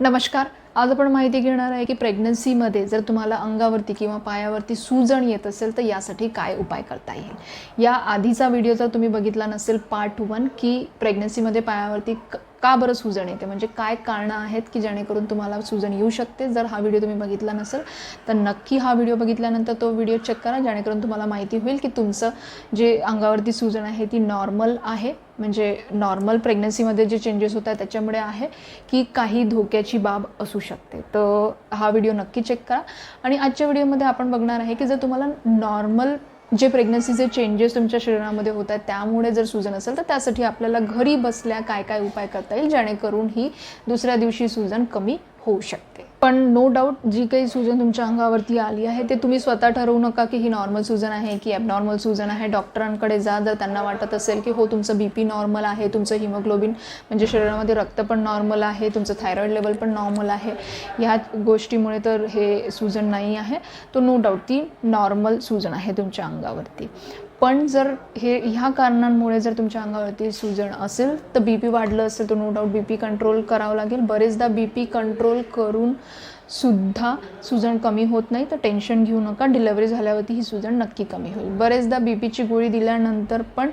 नमस्कार. आज आपण माहिती घेणार आहे की प्रेग्नन्सीमध्ये जर तुम्हाला अंगावरती किंवा पायावरती सूजण येत असेल तर यासाठी काय उपाय करता येईल? या आधीचा व्हिडिओ जर तुम्ही बघितला नसेल पार्ट वन की प्रेग्नन्सीमध्ये पायावरती क- का बरं सूजण येते? म्हणजे काय कारणं आहेत की जेणेकरून तुम्हाला सूजण येऊ शकते? जर हा व्हिडिओ तुम्ही बघितला नसेल तर नक्की हा व्हिडिओ बघितल्यानंतर तो व्हिडिओ चेक करा. जेणेकरून तुम्हाला माहिती होईल की तुमचं जे अंगावरती सूजण आहे ती नॉर्मल आहे. म्हणजे नॉर्मल प्रेग्नन्सीमध्ये जे चेंजेस होत आहेत त्याच्यामुळे आहे की काही धोक्याची बाब असू शकते तर हा व्हिडिओ नक्की चेक करा. आणि आजच्या व्हिडिओमध्ये आपण बघणार आहे की जर तुम्हाला नॉर्मल जे प्रेग्नन्सीचे चेंजेस तुमच्या शरीरामध्ये होत आहेत त्यामुळे जर सुजन असेल तर त्यासाठी आपल्याला घरी बसल्या काय काय उपाय करता येईल जेणेकरून ही दुसऱ्या दिवशी सूजन कमी होऊ शकते. पण नो डाऊट जी काही सूजन तुमच्या अंगावरती आली आहे ते तुम्ही स्वतः ठरवू नका की ही नॉर्मल सूजन आहे की ॲबनॉर्मल सूजन आहे. डॉक्टरांकडे जा जर त्यांना वाटत असेल की हो तुमचं बी पी नॉर्मल आहे तुमचं हिमोग्लोबिन म्हणजे शरीरामध्ये रक्त पण नॉर्मल आहे तुमचं थायरॉईड लेवल पण नॉर्मल आहे. ह्या गोष्टीमुळे तर हे सूजन नाही आहे. तो नो डाऊट ती नॉर्मल सूजन आहे तुमच्या अंगावरती. पण जर हे ह्या कारणांमुळे जर तुमच्या अंगावरती सूजन असेल तर बी पी वाढलं असेल तर no doubt B P control करावं लागेल. बरेचदा बी पी कंट्रोल करून सुद्धा सुजन कमी होत नाही तर टेन्शन घेऊ नका. डिलेवरी झाल्यावरती ही सुजन नक्की कमी होईल. बरेचदा बी पीची गोळी दिल्यानंतर पण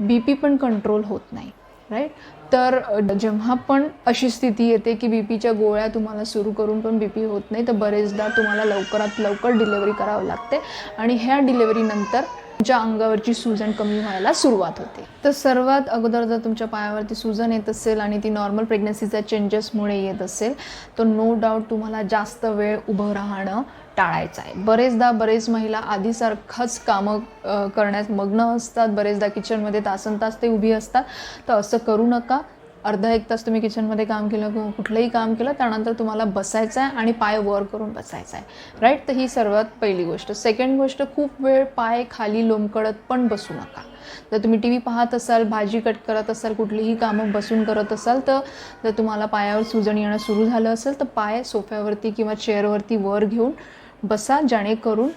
बी पी पण कंट्रोल होत नाही राईट तर जेव्हा पण अशी स्थिती येते की बी पीच्या गोळ्या तुम्हाला सुरू करून पण बी पी होत नाही तर बरेचदा तुम्हाला लवकरात लवकर डिलेवरी करावं लागते. आणि ह्या डिलेवरीनंतर तुमच्या अंगावरची सूजन कमी व्हायला सुरुवात होते. तर सर्वात अगोदर जर तुमच्या पायावरती सूजन येत असेल आणि ती नॉर्मल प्रेग्नन्सीच्या चेंजेसमुळे येत असेल तर नो डाऊट तुम्हाला जास्त वेळ उभं राहणं टाळायचं आहे. बरेचदा बरेच महिला आधीसारखंच कामं करण्यात मग्न असतात. बरेचदा किचनमध्ये तासन तास ते उभी असतात. तर असं करू नका. अर्धा एक तास तुम्ही किचनमध्ये काम केलं किंवा कुठलंही काम केलं त्यानंतर तुम्हाला बसायचं आहे आणि पाय वर करून बसायचा आहे. राईट तर ही सर्वात पहिली गोष्ट. सेकंड गोष्ट खूप वेळ पाय खाली लोंबकडत पण बसू नका. जर तुम्ही टी व्ही पाहत असाल भाजी कट करत असाल कुठलीही कामं बसून करत असाल तर जर तुम्हाला पायावर सुजण येणं सुरू झालं असेल तर पाय सोफ्यावरती किंवा चेअरवरती वर घेऊन बसा जेणेकरून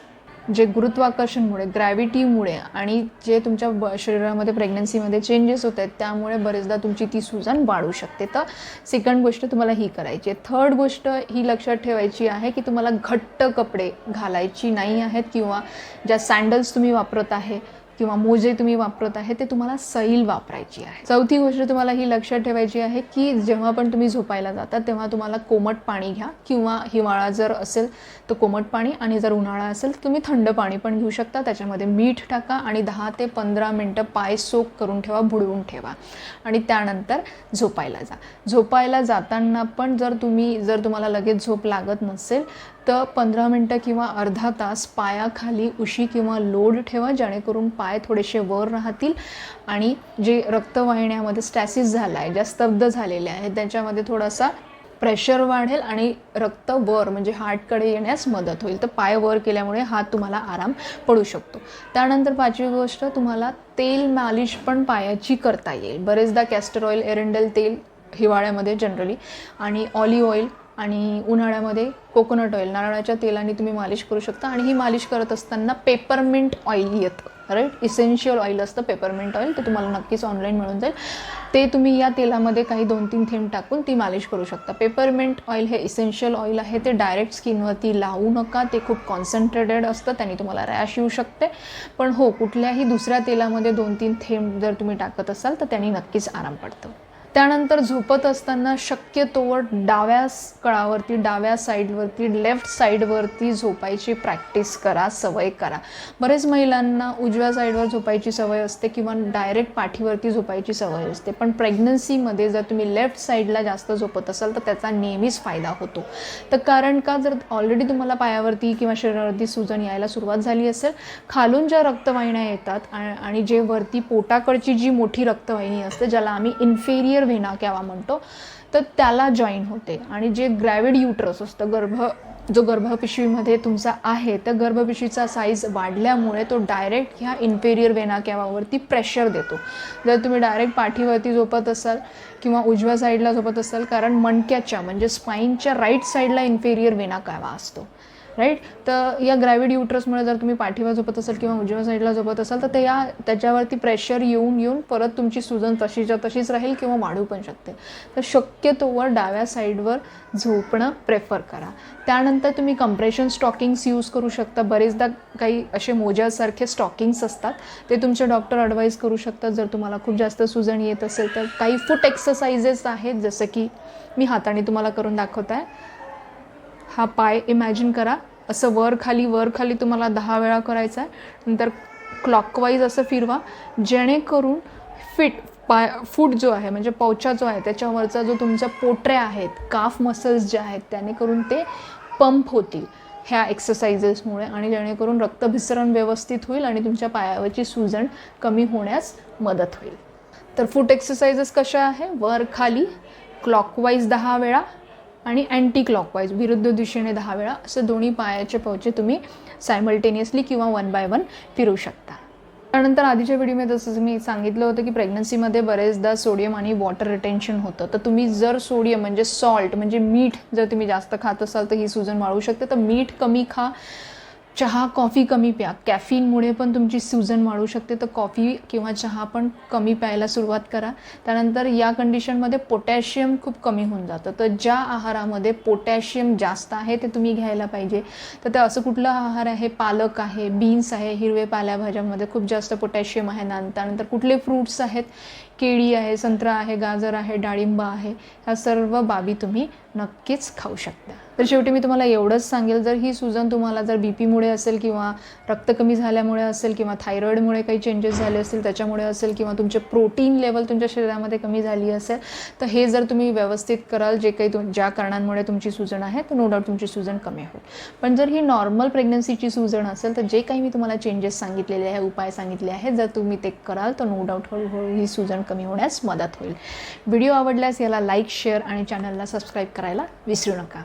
जे गुरुत्वाकर्षणमुळे ग्रॅव्हिटीमुळे आणि जे तुमच्या ब शरीरामध्ये प्रेग्नन्सीमध्ये चेंजेस होत आहेत त्यामुळे बरेचदा तुमची ती सूजन वाढू शकते. तर सेकंड गोष्ट तुम्हाला ही करायची आहे. थर्ड गोष्ट ही लक्षात ठेवायची आहे की तुम्हाला घट्ट कपडे घालायची नाही आहेत किंवा ज्या सँडल्स तुम्ही वापरत आहे किंवा मोजे तुम्ही वापरत आहे ते तुम्हाला सैल वापरायची आहे. चौथी गोष्ट तुम्हाला ही लक्षात ठेवायची आहे की जेव्हा पण तुम्ही झोपायला जाता तेव्हा तुम्हाला कोमट पाणी घ्या किंवा हिवाळा जर असेल तर कोमट पाणी आणि जर उन्हाळा असेल तर तुम्ही थंड पाणी पण घेऊ शकता. त्याच्यामध्ये मीठ टाका आणि दहा ते पंधरा मिनटं पाय सोक करून ठेवा बुडवून ठेवा आणि त्यानंतर झोपायला जा. झोपायला जाताना पण जर तुम्ही जर तुम्हाला लगेच झोप लागत नसेल तर पंधरा मिनटं किंवा अर्धा तास पायाखाली उशी किंवा लोड ठेवा जेणेकरून पाय थोडेसे वर राहतील आणि जे रक्तवाहिन्यामध्ये स्टॅसिस झाला आहे ज्या स्तब्ध झालेल्या आहेत त्याच्यामध्ये थोडासा प्रेशर वाढेल आणि रक्त वर म्हणजे हार्टकडे येण्यास मदत होईल. तर पाय वर केल्यामुळे हात तुम्हाला आराम पडू शकतो. त्यानंतर पाचवी गोष्ट तुम्हाला तेल मालिश पण पायाची करता येईल. बरेचदा कॅस्टर ऑइल एरंडल तेल हिवाळ्यामध्ये जनरली आणि ऑलिव्ह ऑइल आणि उन्हाळ्यामध्ये कोकोनट ऑइल नारळाच्या तेलाने तुम्ही मालिश करू शकता आणि ही मालिश करत असताना पेपरमिंट ऑइल येतं राईट इसेन्शियल ऑइल असतं पेपरमिंट ऑइल ते तुम्हाला नक्कीच ऑनलाईन मिळून जाईल. ते तुम्ही या तेलामध्ये काही दोन तीन थेंब टाकून ती मालिश करू शकता. पेपरमिंट ऑइल हे इसेन्शियल ऑइल आहे ते डायरेक्ट स्किनवरती लावू नका ते खूप कॉन्सन्ट्रेटेड असतं त्याने तुम्हाला रॅश येऊ शकते. पण हो कुठल्याही दुसऱ्या तेलामध्ये दोन तीन थेंब जर तुम्ही टाकत असाल तर त्यांनी नक्कीच आराम पडतो. त्यानंतर झोपत असताना शक्यतोवर डाव्या कळावरती डाव्या साईडवरती लेफ्ट साईडवरती झोपायची प्रॅक्टिस करा सवय करा. बरेच महिलांना उजव्या साईडवर झोपायची सवय असते किंवा डायरेक्ट पाठीवरती झोपायची सवय असते. पण प्रेग्नन्सीमध्ये जर तुम्ही लेफ्ट साईडला जास्त झोपत असाल तर त्याचा नेहमीच फायदा होतो. तर कारण का जर ऑलरेडी तुम्हाला पायावरती किंवा शरीरावरती सूजन यायला सुरुवात झाली असेल खालून ज्या रक्तवाहिन्या येतात आणि जे वरती पोटाकडची जी मोठी रक्तवाहिनी असते ज्याला आम्ही इन्फेरियर व्हेना केव्हा म्हणतो तर त्याला जॉईन होते. आणि जे ग्रॅविड युट्रस असतं गर्भ जो गर्भपिशवीमध्ये तुमचा आहे तर गर्भपिशवीचा साईज वाढल्यामुळे तो डायरेक्ट ह्या इन्फेरियर वेना केव्हावरती प्रेशर देतो. जर तुम्ही डायरेक्ट पाठीवरती झोपत असाल किंवा उजव्या साईडला झोपत असाल कारण मणक्याच्या म्हणजे स्पाईनच्या राईट साईडला इन्फेरियर वेना केव्हा असतो. राईट? तर या ग्रॅव्हिड युट्रसमुळे जर तुम्ही पाठीवर झोपत असाल किंवा उजव्या साईडला झोपत असाल तर ते या त्याच्यावरती प्रेशर येऊन येऊन परत तुमची सुजन तशीच्या तशीच राहील किंवा वाढू पण शकते. तर शक्यतोवर डाव्या साईडवर झोपणं प्रेफर करा. त्यानंतर तुम्ही कंप्रेशन स्टॉकिंग्स यूज करू शकता. बरेचदा काही असे मोज्यासारखे स्टॉकिंग्स असतात. ते तुमचे डॉक्टर ॲडवाईज करू शकतात. जर तुम्हाला खूप जास्त सुजन येत असेल तर काही फूट एक्सरसाइजेस आहेत. जसं की मी हाताने तुम्हाला करून दाखवत आहे. हा पाय इमॅजिन करा. असं वर खाली वर खाली तुम्हाला दहा वेळा करायचा आहे. नंतर क्लॉकवाईज असं फिरवा जेणेकरून फिट पाय फूट जो आहे म्हणजे पौचा जो आहे त्याच्यावरचा जो तुमचा पोटऱ्या आहेत काफ मसल्स जे आहेत त्याने करून ते पंप होतील ह्या एक्सरसाइजेसमुळे आणि जेणेकरून रक्तभिसरण व्यवस्थित होईल आणि तुमच्या पायावरची सूजन कमी होण्यास मदत होईल. तर फूट एक्सरसाइजेस कशा आहे? वर खाली क्लॉकवाईज दहा वेळा आणि अँटी क्लॉकवाईज विरुद्ध दिशेने दहा वेळा असं दोन्ही पायाचे पवचे तुम्ही सायमल्टेनियसली किंवा वन बाय वन फिरू शकता. त्यानंतर आधीच्या व्हिडिओमध्ये जसं मी सांगितलं होतं की प्रेग्नन्सीमध्ये बरेचदा सोडियम आणि वॉटर रिटेन्शन होतं. तर तुम्ही जर सोडियम म्हणजे सॉल्ट म्हणजे मीठ जर तुम्ही जास्त खात असाल तर ही सुजन वाढवू शकते. तर मीठ कमी खा चहा कॉफी कमी प्या. कॅफिनमुळे पण तुमची सुजन वाढू शकते तर कॉफी किंवा चहा पण कमी प्यायला सुरुवात करा. त्यानंतर या कंडिशनमध्ये पोटॅशियम खूप कमी होऊन जातं. तर ज्या आहारामध्ये पोटॅशियम जास्त आहे ते तुम्ही घ्यायला पाहिजे. तर ते असं कुठलं आहार आहे? पालक आहे बीन्स आहे हिरवे पाल्याभाज्यांमध्ये खूप जास्त पोटॅशियम आहे. ना त्यानंतर कुठले फ्रूट्स आहेत? केळी आहे संत्रा आहे गाजर आहे डाळिंब आहे. ह्या सर्व बाबी तुम्ही नक्कीच खाऊ शकता. तर शेवटी मी तुम्हाला एवढंच सांगेल जर ही सुजन तुम्हाला जर बी पीमुळे असेल किंवा रक्त कमी झाल्यामुळे असेल किंवा थायरॉईडमुळे काही चेंजेस झाले असतील त्याच्यामुळे असेल किंवा तुमचे प्रोटीन लेवल तुमच्या शरीरामध्ये कमी झाली असेल तर हे जर तुम्ही व्यवस्थित कराल जे काही तुम ज्या कारणांमुळे तुमची सुजन आहे तर नो डाऊट तुमची सुजन कमी होईल. पण जर ही नॉर्मल प्रेग्नन्सीची सुजन असेल तर जे काही मी तुम्हाला चेंजेस सांगितलेले आहे उपाय सांगितले आहेत जर तुम्ही ते कराल तर नो डाऊट हळूहळू ही सुजन कमी होण्यास मदत होईल. व्हिडिओ आवडल्यास याला लाईक शेअर आणि चॅनलला सबस्क्राईब करायला विसरू नका.